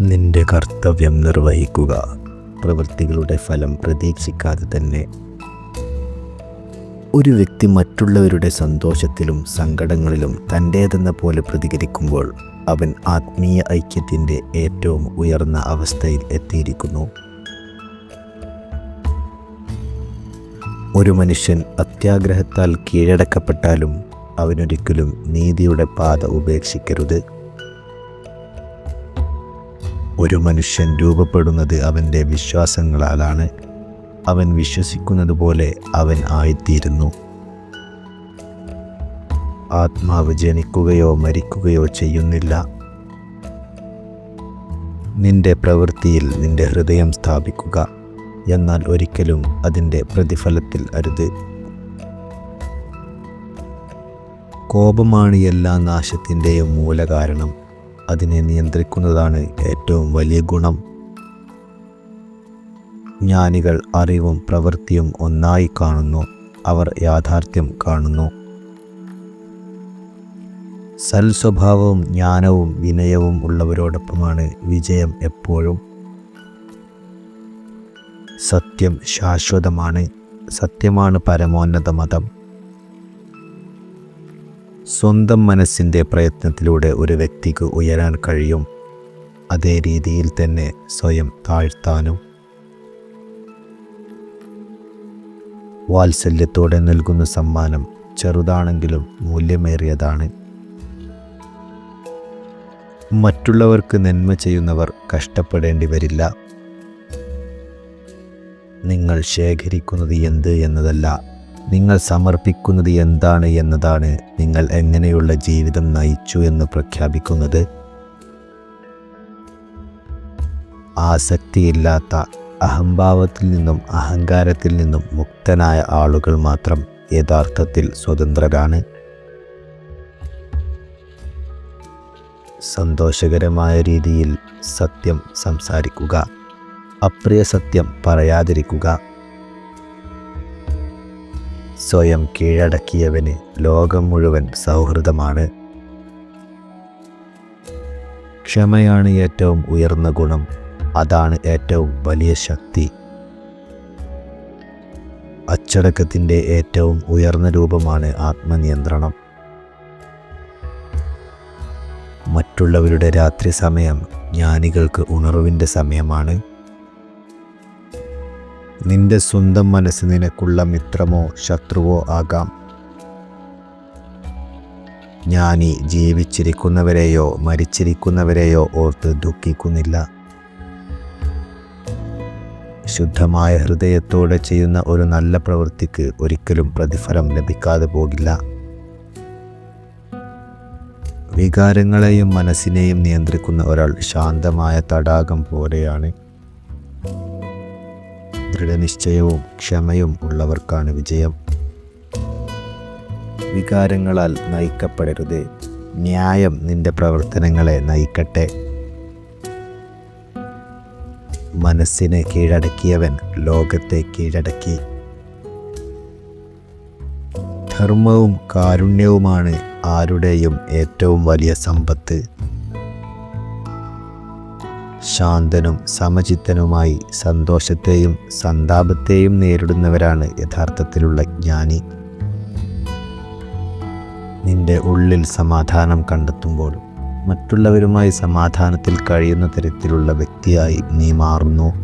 നിന്റെ കർത്തവ്യം നിർവഹിക്കുക. പ്രവൃത്തികളുടെ ഫലം പ്രതീക്ഷിക്കാതെ തന്നെ. ഒരു വ്യക്തി മറ്റുള്ളവരുടെ സന്തോഷത്തിലും സങ്കടങ്ങളിലും തന്റേതെന്ന പോലെ പ്രതികരിക്കുമ്പോൾ അവൻ ആത്മീയ ഐക്യത്തിന്റെ ഏറ്റവും ഉയർന്ന അവസ്ഥയിൽ എത്തിയിരിക്കുന്നു. ഒരു മനുഷ്യൻ അത്യാഗ്രഹത്താൽ കീഴടക്കപ്പെട്ടാലും അവനൊരിക്കലും നീതിയുടെ പാത ഉപേക്ഷിക്കരുത്. ഒരു മനുഷ്യൻ രൂപപ്പെടുന്നത് അവന്റെ വിശ്വാസങ്ങളാലാണ്. അവൻ വിശ്വസിക്കുന്നത് പോലെ അവൻ ആയിത്തീരുന്നു. ആത്മാവ് ജനിക്കുകയോ മരിക്കുകയോ ചെയ്യുന്നില്ല. നിന്റെ പ്രവൃത്തിയിൽ നിന്റെ ഹൃദയം സ്ഥാപിക്കുക എന്നാൽ ഒരിക്കലും അതിന്റെ പ്രതിഫലത്തിൽ അരുത്. കോപമാണ് എല്ലാ നാശത്തിന്റെയും മൂലകാരണം. അതിനെ നിയന്ത്രിക്കുന്നതാണ് ഏറ്റവും വലിയ ഗുണം. ജ്ഞാനികൾ അറിവും പ്രവൃത്തിയും ഒന്നായി കാണുന്നു. അവർ യാഥാർത്ഥ്യം കാണുന്നു. സൽസ്വഭാവവും ജ്ഞാനവും വിനയവും ഉള്ളവരോടൊപ്പമാണ് വിജയം എപ്പോഴും. സത്യം ശാശ്വതമാണ്. സത്യമാണ് പരമോന്നത മതം. സ്വന്തം മനസ്സിന്റെ പ്രയത്നത്തിലൂടെ ഒരു വ്യക്തിക്ക് ഉയരാൻ കഴിയും. അതേ രീതിയിൽ തന്നെ സ്വയം താഴ്ത്താനും. വാത്സല്യത്തോടെ നൽകുന്ന സമ്മാനം ചെറുതാണെങ്കിലും മൂല്യമേറിയതാണ്. മറ്റുള്ളവർക്ക് നന്മ ചെയ്യുന്നവർ കഷ്ടപ്പെടേണ്ടി വരില്ല. നിങ്ങൾ ശേഖരിക്കുന്നത് എന്ത് എന്നതല്ല. നിങ്ങൾ സമർപ്പിക്കുന്നത് എന്താണ് എന്നതാണ് നിങ്ങൾ എങ്ങനെയുള്ള ജീവിതം നയിച്ചു എന്ന് പ്രഖ്യാപിക്കുന്നത്? ആസക്തിയില്ലാത്ത അഹംഭാവത്തിൽ നിന്നും അഹങ്കാരത്തിൽ നിന്നും മുക്തനായ ആളുകൾ മാത്രം യഥാർത്ഥത്തിൽ സ്വതന്ത്രരാണ്. സന്തോഷകരമായ രീതിയിൽ സത്യം സംസാരിക്കുക അപ്രിയ സത്യം പറയാതിരിക്കുക സ്വയം കീഴടക്കിയവന് ലോകം മുഴുവൻ സൗഹൃദമാണ്. ക്ഷമയാണ് ഏറ്റവും ഉയർന്ന ഗുണം. അതാണ് ഏറ്റവും വലിയ ശക്തി. അച്ചടക്കത്തിന്റെ ഏറ്റവും ഉയർന്ന രൂപമാണ് ആത്മനിയന്ത്രണം. മറ്റുള്ളവരുടെ രാത്രി സമയം ജ്ഞാനികൾക്ക് ഉണർവിന്റെ സമയമാണ്. നിന്റെ സ്വന്തം മനസ്സ് നിനക്കുള്ള മിത്രമോ ശത്രുവോ ആകാം. ജ്ഞാനി ജീവിച്ചിരിക്കുന്നവരെയോ മരിച്ചിരിക്കുന്നവരെയോ ഓർത്ത് ദുഃഖിക്കുന്നില്ല. ശുദ്ധമായ ഹൃദയത്തോടെ ചെയ്യുന്ന ഒരു നല്ല പ്രവൃത്തിക്ക് ഒരിക്കലും പ്രതിഫലം ലഭിക്കാതെ പോകില്ല. വികാരങ്ങളെയും മനസ്സിനെയും നിയന്ത്രിക്കുന്ന ഒരാൾ ശാന്തമായ തടാകം പോലെയാണ്. ദൃഢനിശ്ചയവും ക്ഷമയും ഉള്ളവർക്കാണ് വിജയം. വികാരങ്ങളാൽ നയിക്കപ്പെടരുത്. ന്യായം നിന്റെ പ്രവർത്തനങ്ങളെ നയിക്കട്ടെ. മനസ്സിനെ കീഴടക്കിയവൻ ലോകത്തെ കീഴടക്കി. ധർമ്മവും കാരുണ്യവുമാണ് ആരുടെയും ഏറ്റവും വലിയ സമ്പത്ത്. ശാന്തനും സമചിത്തനുമായി സന്തോഷത്തെയും സന്താപത്തെയും നേരിടുന്നവരാണ് യഥാർത്ഥത്തിലുള്ള ജ്ഞാനി. നിന്റെ ഉള്ളിൽ സമാധാനം കണ്ടെത്തുമ്പോൾ മറ്റുള്ളവരുമായി സമാധാനത്തിൽ കഴിയുന്ന തരത്തിലുള്ള വ്യക്തിയായി നീ മാറുന്നു.